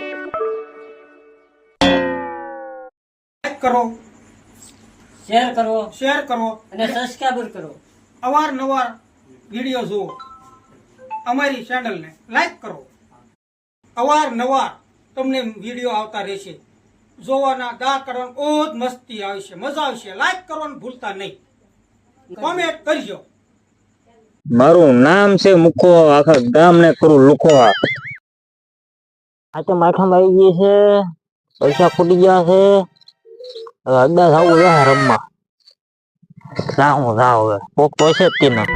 Like કરો. Share કરો. Share કરો. અને સબસ્ક્રાઈબર કરો. અવારનવાર વીડિયો જુઓ. અમારી ચેનલને લાઈક કરો. અવારનવાર તમને વીડિયો આવતા રહેશે. જોવાના ગા કરવાની બહુ જ મસ્તી આવશે મજા આવશે. લાઈક કરવાનું ભૂલતા નહીં. કોમેન્ટ કરજો. મારું નામ છે મુખો આખા ગામને કરું લુખો આ તો માઠામાં આવી ગઈ છે પૈસા ખૂટી ગયા છે હવે અડ્ડા થવું છે રમવા જાઉં જાઉં હવે કોક તો છે જ તેના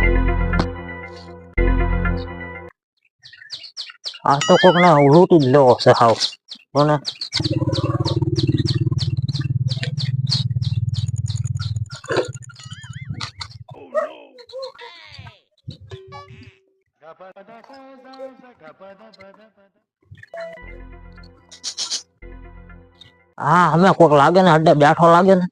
આ તો કોક ને લૂંટી જ લેવો છે હાવ કોને હા અમે કોક લાગે ને અડે બેઠો લાગે ને.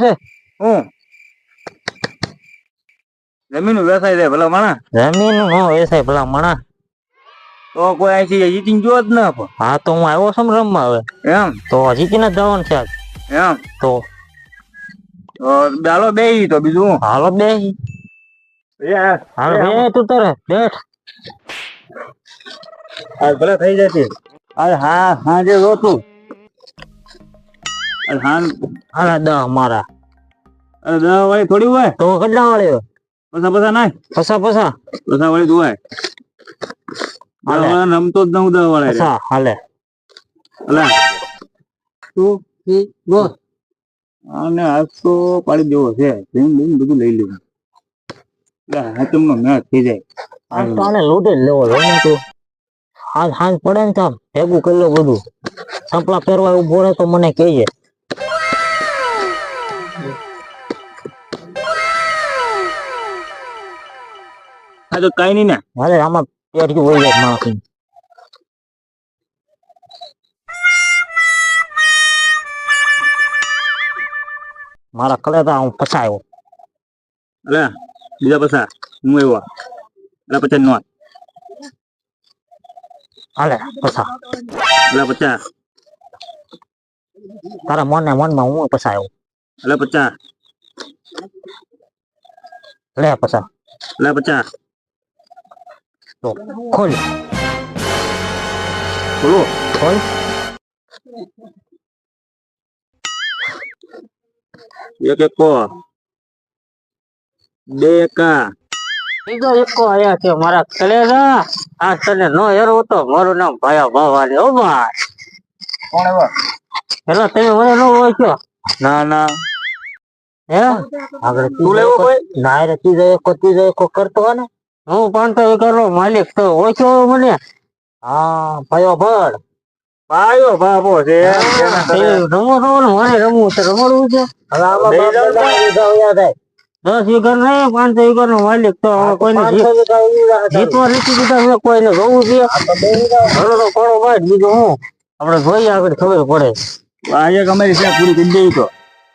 છે હું જમીન વેસાઈ જાય ભલા માણા જમીન નો વેસાય ભલા મણા તો કોઈ આથી જીતીને જો જ ના પણ હા તો હું આવ્યો છું રમવા હવે. એમ? તો જીતીને જ જવાનું છે. એમ? તો? તો બે તો બીજું? હાલો બે હાલો બે તું તારે બેઠ. ભલે થઈ જશે. અરે હા સાંજે જોતું અરે હા હા દહ મારા. અરે દવા વાળી થોડી હોય. તો કેટલા વાળી પસા પસા નાય પસા પસા. પસા વાળી ધોવાય રમતો જ નહું દવા વાળા પસા હાલે. અલા તું બોલ. અને આજ તો પાડી દેવો છે. જેમ બધું લઈ લેવું. એટલે હાથમનો મેચ થઈ જાય. આજ તો આને લૂંટી જ લેવો છે ને તું આજ સાંજ પડે ને તામ ભેગું કરી લો બધું. સંપલા પહેરવા ઊભો રહે તો મને કહેજે. આ તો કઈ નહીં ને. હાલે આમાં પેઢી હોય જાય માણસ મારા કલેતા હું ફસાયો. અલા બીજા પછા હું આવ્યો અલા પચાસ નો હાલે ફસા અલા પચાસ તારા મન ને મનમાં હું ફસાયો અલા પચાસ લે ફસા અલા પચાસ તો ખોલ બોલો ખોલ એક એક કો બે કા બીજો એકો આયા છે મારા કલેજા આ તને નો હેરો હતો મારું નામ ભાયા ભાવાની ઓ ભાઈ. કોણ આવ્યો પેલા તમે મને નો ઓળખ્યો ના ના. હે? આગળ તું લેવો કોઈ? ના રે તીજો એકો તીજો એકો કરતો ને. હું પાંચસો એકર માલિક તો ઓછો મને? હા ભાયો ભડ. ભાયો બાપો છે. રમો રમો ને મને રમવું છે રમવું છે. હવે આમાં લઈ દસ વીઘર ને પાંચસો વીઘર નો માલિક તો કોઈને જીતવા નથી દીધા કોઈને જોવું છે. ભલો તો કોણો ભાઈ બીજું હું? આપણે જોઈએ આગળ ખબર પડે. એક અમારી છે પૂરી કરી દેવી તો.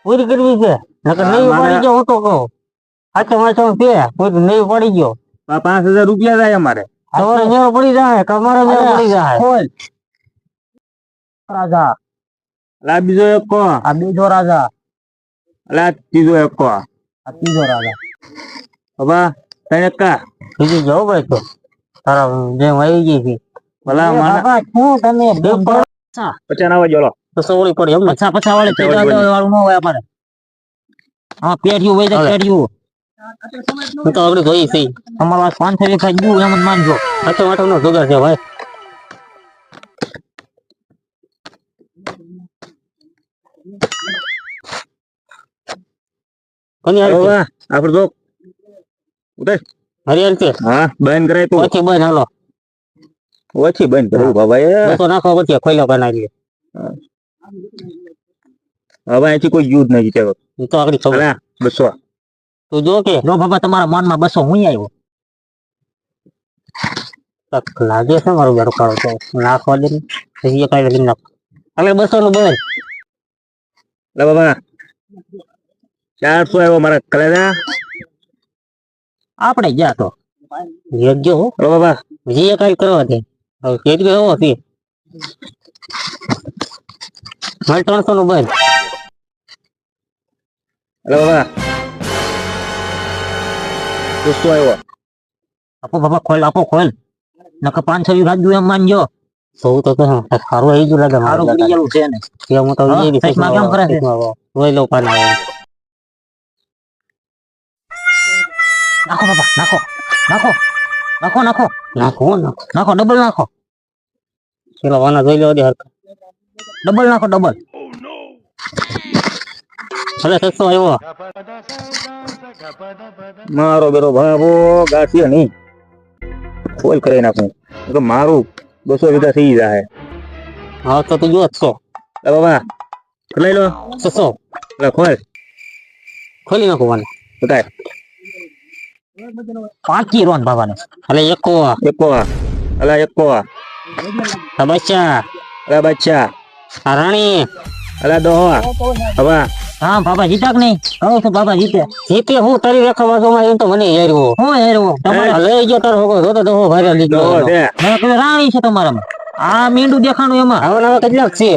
પૂરી કરવી છે? નકર નહીં પડી ગયો હું તો કહું. હાચો માચો છે પૂરી નહીં પડી ગયો. પાંચ હજાર રૂપિયા થાય અમારે. તમારે મેળ પડી જાય કમારે મેળ પડી જાય. રાજા. લા બીજો એક કો. આ બીજો રાજા. લા ત્રીજો એક કો. આ ત્રીજો રાજા. બાબા તને કા? બીજું જવું ભાઈ તો. તારા જેમ આવી ગઈ છે ભલા મારા શું તમે પચાસ ના વાજો તો સવળી પડી એમ વાળી વાળું ન હોય અમારે. હા પેઢીયું હોય તો પેઢીયું. હું તો આગળ જોઈ છે અમારા આ પાંચસો વીઘા ગયું એમ જ માનજો. આટલો વાટો નો જોગર છે ભાઈ. કોની છે? આપડે તો ઉતાર હરિયાળ છે? હા બંધ કરાય તો. ઓછી બંધ હાલો. ઓછી બંધ કરાયું બાબા એ તો નાખો પછી ખોલ્યો બનાવી હવે અહીંથી કોઈ યુદ્ધ નહીં જીતે તો આગળ ખબર બસો. તું જો કે જો બાબા તમારા મનમાં બસો હું આવ્યો. તક લાગે છે મારું બેરો કાળો તો નાખવા દે ને પછી કઈ નાખ એટલે બસો નું બંધ. લે બાબા. ચારસો આવ્યો મારા કલેજા. આપણે ગયા તો. યોગ્ય હો. અરે બાબા. જે કઈ કરવા દે. યોગ્ય એવો છે મારે ત્રણસો નું બંધ. અરે બાબા. ગુસ્સો આવ્યો. આપો બાબા ખોલ આપો ખોલ. નકર પાંચસો વી રાજુ એમ માનજો. સૌ તો સારું આવી ગયું લાગે સારું પડી ગયેલું છે ને. હું તો એ વિશેષમાં કેમ કરે છે. રોઈ લો પાન નાખો બાબા નાખો નાખો નાખો નાખો. નાખો નાખો. ડબલ નાખો. પેલા વાના જોઈ લેવા દે હરખા. ડબલ નાખો ડબલ ભલે સસ્તો આવ્યો. મારો બેરો ભાવો ગાંઠિયો નહીં. ફોલ કરી નાખું તો મારું બસો વીઘા થઈ જાય. હા તો તું જો અરે બાબા લઈ લો. સસો અરે ખોલ. ખોલી નાખો વાને. બતાય પાંચી રોન બાબાને અલે એકો એકો અલે એકો બચ્ચા. અલે બચ્ચા. આ રાણી. અલા દોહા. હવે. હા બાબા જીતા કે નહીં? કહું છું બાબા જીતે. જીતે હું તારી રેખા બાજુમાં એમ તો મને હેરવો હું હેરવો તમારે લઈ ગયો તારો હોગો જોતો ભારે દોહો છે. મેં કીધું રાણી છે તમારામાં. આ મીંડું દેખાણું એમાં. હવે હવે કેટલાક છે?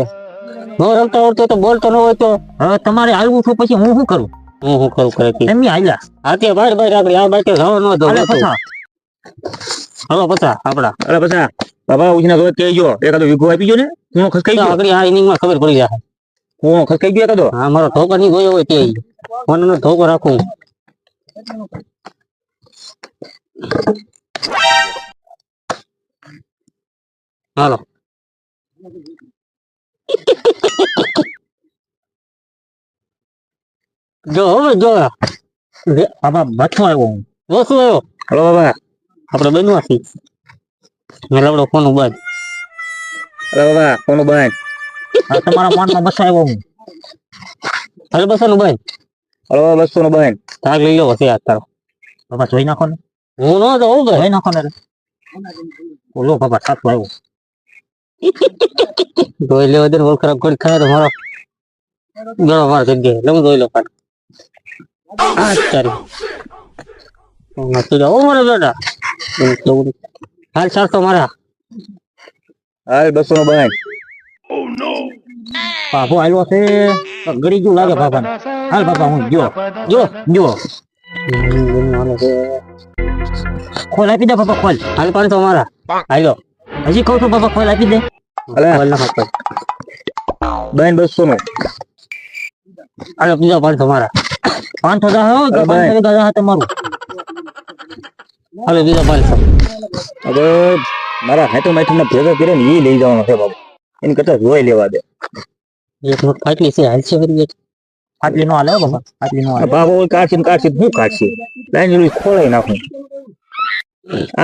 નો રમતો આવડતો તો બોલતો ન હોય તો હવે તમારે હાલવું છું પછી હું શું કરું? હું હું કરું કરે એમ હાલ્યા. હા તે બાર બાર આપણે આ બાઈકે જવા ન દો હલો પછા આપડા અરે પછા. બાબા ઉજના જોત કહેજો એકાદો વિગો આપી જો ને? હું ખસકાઈ ગયો? આગળ આ ઇનિંગમાં ખબર પડી જાય. હું ખસકાઈ ગયો એકાદો? હા મારો ધોકો નહીં ગયો હોય તે મનનો ધોકો રાખું. હાલો. જો હવે જો. બાબા બચો આવ્યો હું. આવ્યો? હલો બાબા. આપણે બનવાથી. મેં લવડો ફોન બંધ બાબા. કોનું બંધ આ તમારા ફોનમાં બસ આવ્યો હું. હાલ બસો નું બંધ. હલો બસો નું બંધ ભાગ લઈ લો હશે તારો. બાબા જોઈ નાખો ને. હું ન તો ઊભો. જોઈ નાખો ને. બોલો બાબા સાચું આવ્યું. જોઈ લેવા દે ખરાબ કરી ખાય તો મારો. ગણો મારો જગ્યાએ. હું જોઈ લો પાછો આ તારી નથી જાવ મારો બેટા એમ કેવું નહીં. હાલ ચારસો મારા હાલ no નું બંધ બાપુ આવ્યો છે. તો ગળી જેવું લાગે બાપાને હાલ બાપા હું જો. જો જો. ખોલ આપી દે બાપા ખોલ. હાલ પાંચસો મારા હાલો હજી કહું છું બાપા ખોલ આપી દે. અલે. ખોલ ના ખાતો બંધ બસો નું. હાલો બીજા પાંચસો મારા પાંચસો દા હો તો અરે ભાઈ. પાંચસો વીઘા તમારું. હાલો બીજા પાંચસો હવે મારા હેઠો મેઠો ને ભેગો કર્યો ને એ લઈ જવાનો છે બાબુ. એની કરતા જોઈ લેવા દે. એક મિનિટ ફાટલી છે હાલ છે ફરી ફાટલી નો હાલે બાબા ફાટલી નો હાલે. બાબુ ઓય ને કાઢશે હું કાઢશે? લાઈન જેવી ખોલાઈ નાખું.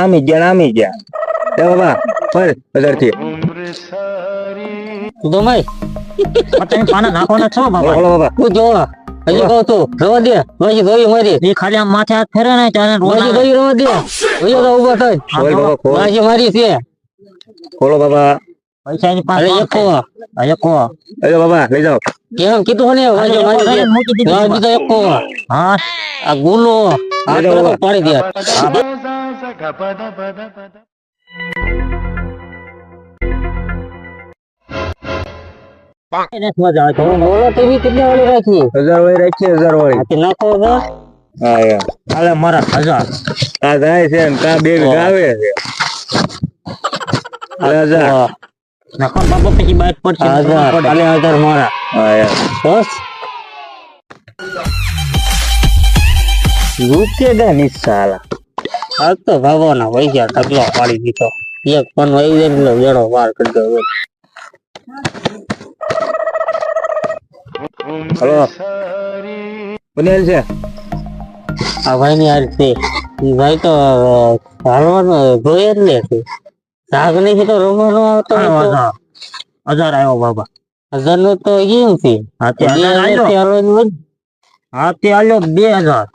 આમી ગયા આમી ગયા. બાબા ફર હજારથી તું તો ભાઈ તમે છો બાપા હલો બાબા તું જો હજી કહું છું રવા દે પછી જોઈ મારી એ ખાલી આમ માથે હાથ ફેરે ને પછી જોઈ રવા દે તો ઊભો બાબા ખોલ મારી છે ખોલો બાબા પૈસા ની પાસે એકો એકો અરે બાબા લઈ જાઓ કેમ કીધું ને વાંચો મારી છે રવા દીધો એકો હા આ ગુનો આ. પાડી દે તો ટીવી કેટલી વાળી રાખી હજાર વાળી રાખીએ હજાર વાળી આથી નાખો તો? હા યાર હાલે મારા હજાર કા જાય છે ને કા બે આવે છે. નાખો પછી બાઈક મારા. હા યાર બસ. રૂકેગા ની સાલા. આ તો ભાવના પૈસા ટકલો પાડી દીધો. એક પણ વહી જાય એટલે વેડો વાર કરી દો. હલો. બનેલ છે. આ ભાઈ ની હાલ છે ભાઈ તો હાલવાનું જોઈએ જ લે છે. શાક નહીં તો રમવાનો આવતો હજાર આવ્યો બાબા. હજારનું તો કેમ છે. હા તે હાલ્યો બે હજાર.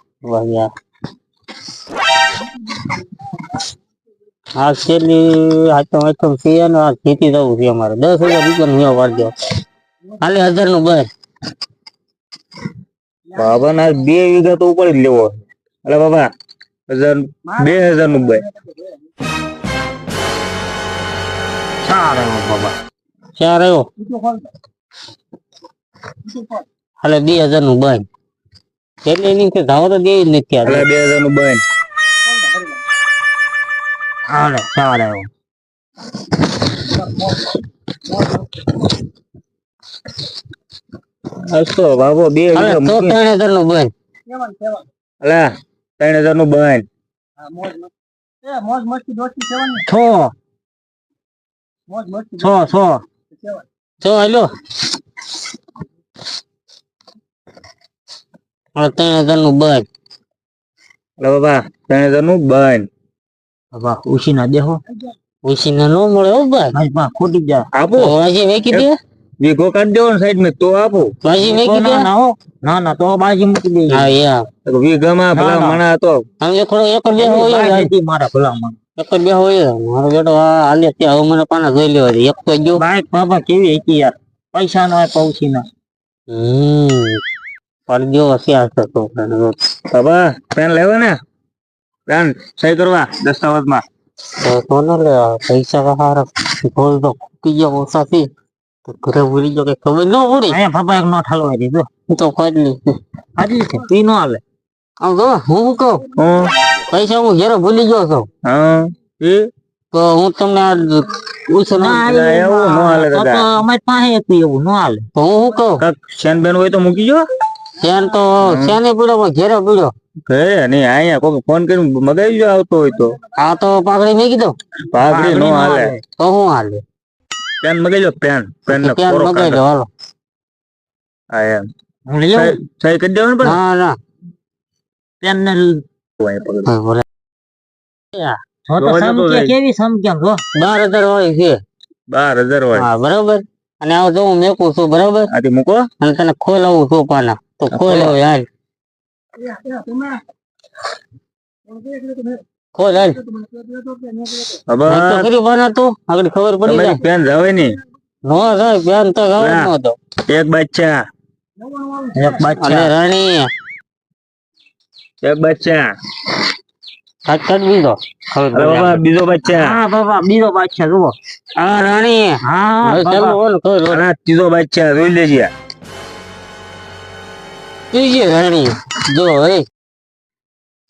આ છેલ્લી તો હાથમ છે ને આ જીતી જવું છે અમારે. દસ હજાર રૂપિયા નો વાર દો હાલે હજારનું બસ બાબા ના બે વીઘા તો ઉપાડી જ લેવો. અરે બાબા હજાર બે હજારનું બાય ચાર આવ્યો બાબા. ચાર આવ્યો? હાલે બે હજારનું બન. એટલે એની ધાવો તો દે જ નથી બે હજારનું બાય હાલે ચાર આવ્યો હસો બાબો બે હાલે હજાર તો મૂકી. ત્રણ હજારનું બંધ અલા ત્રણ હજારનું બાય છ છ છ છ હાલો હાલે ત્રણ હજારનું બંધ એટલે બાબા ત્રણ હજારનું બાય બાબા ઉછી ના દેહો. ઉછી ના નો મળે હો ભાઈ. ખોટી જા. આપો. વાજી મેકી દે. વીઘો કાઢી દેવો ને સાઈડમાં તો આપો વાજી મેકી દે? ના ના તો બાજી મૂકી દે હા યા તો વીઘામાં ભલા મણા તો જો થોડો એક બે હોય મારા ભલામાં એક બે હોય મારો બેટો હાલે ત્યાં હવે મને પાના જોઈ લેવા દે. એક તો જો. બાઈક બાબા કેવી હતી યાર? પૈસા નો પૌછી ના હમ. પડજો હશે આ તો. બાબા પેન લેવો ને? પેન સહી કરવા દસ્તાવેજમાં. તો લે પૈસા તો હારા ભોલ તો ફૂટી ગયા ઓછા થી તો ઘરે ભૂલી ગયો કે ખબર ન પડી. અહીંયા બાબા એક નોટ ઠાલવા દીધો. હું તો ખાલી ખાલી છે તી નો હાલે. આમ જો હું કહું? પૈસા હું ઘરે ભૂલી ગયો છું. હા. એ તો હું તમને એવું ન હાલે દાદા. અમારી પાસે હતું એવું ન હાલે. તો હું શું કહું? કાક શેન બેન હોય તો મૂકી ગયો? ત્યાં તો શેને પીડ્યો ઘેરે પીડ્યો. ઘરે નહીં અહીંયા કોઈ ફોન કરીને મગાવી જો આવતો હોય તો. આ તો પાઘડી મેકી કીધો ભાગડી નો હાલે. તો હું હાલે? પેન મગાવી લો પેન. પેન ને ત્યાં કોરો મગાઈ હાલો. હા એમ. હું લઈ સહી- સહી કરી દેવાનું પણ ના ના. પેન ને અહીંયા પકડ. તો જોવા જતો સમજ્યા જાય. કેવી સમજ્યા જો બાર હજાર હોય છે. બાર હજાર હોય હા બરોબર. અને આવો જો હું મેકું છું બરાબર? આથી મૂકો. અને તને ખોલાવું છું પાના તો ખોલાવ યાર ખોલ હાલ. તો કરી પાના તું આગળ ખબર પડી જાય. પેન જાવે ની નો જાય પેન તો જાવે ના. તો એક બચ્ચા એક અને રાણી. એક બચ્ચા કાટ બીજો. પડી બાબા બીજો બચ્ચા હા બાબા બીજો બચ્ચા જુઓ. હા રાણી. હા ચાલો આ ત્રીજો બચ્ચા જોઈ લેજે. ત્રીજી રાણી જો એ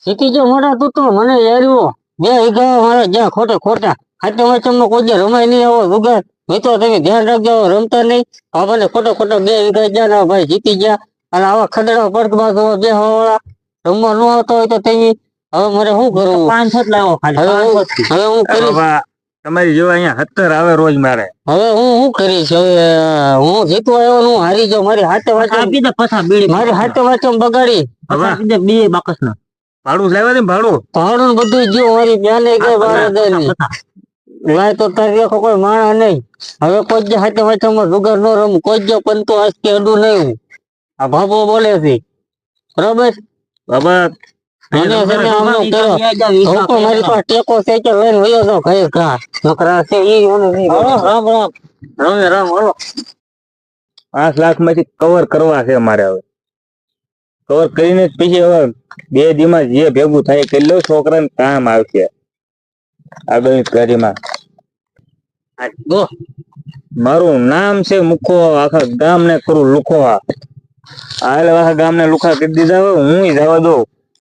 સીટી જો મોટા તું તો મને યાર્યો. બે વીઘા મારા જ્યાં ખોટે ખોટા. હાથે વાંચમનો કોઈ જ્યાં રમાય નહીં આવો જુગાર મિત્રો તમે ધ્યાન રાખજો રમતા નહીં. આપણને ખોટો ખોટો બે ઈગા જ્યાં ના ભાઈ જીતી ગયા અને આવા ખદડા પડક જો બે વાળા રમવા ન આવતો હોય તો તેની હવે મારે શું કરવું? પાંચ લાવો હવે હું હું કરીશ. બાબા તમારી જેવા અહીંયા હતર આવે રોજ મારે. હવે હું શું કરીશ? હવે હું જીતો આવ્યો હું હારી જાઉં. મારી હાથે વાંચો. મારી હાથે વાંચો બગાડી. હવે? બે બાકસ ના ભાડું લાવ્યા દે ભાડું. ભાડું ને બધું જો મારી બેને કઈ ભાડું લાય તો તારી આખો કોઈ માણા નહીં. હવે કોઈ જે હાથે વાંચવામાં જુગાર નો રમ. કોઈ જે પંતો આજ કે અડું નહીં આ ભાભો બોલે છે. બરોબર? બાબા મને છે ને કરો હું મારી પાસે ટેકો છે કે લઈને વયો જાઉં ઘરે ઘા. નકરા છે ઈ મને રામ રામ. રામ રામ હાલો. પાંચ લાખમાંથી કવર કરવા છે મારે હવે. કવર કરીને પછી હવે બે દીમાં જે ભેગું થાય કરી લો છોકરાને કામ આવશે. આગળની પેઢીમાં મારું નામ છે મુખો આખા ગામને કરું લુખો. હાલ આખા ગામને લુખા કરી દીધા હોય હું જવા દઉં.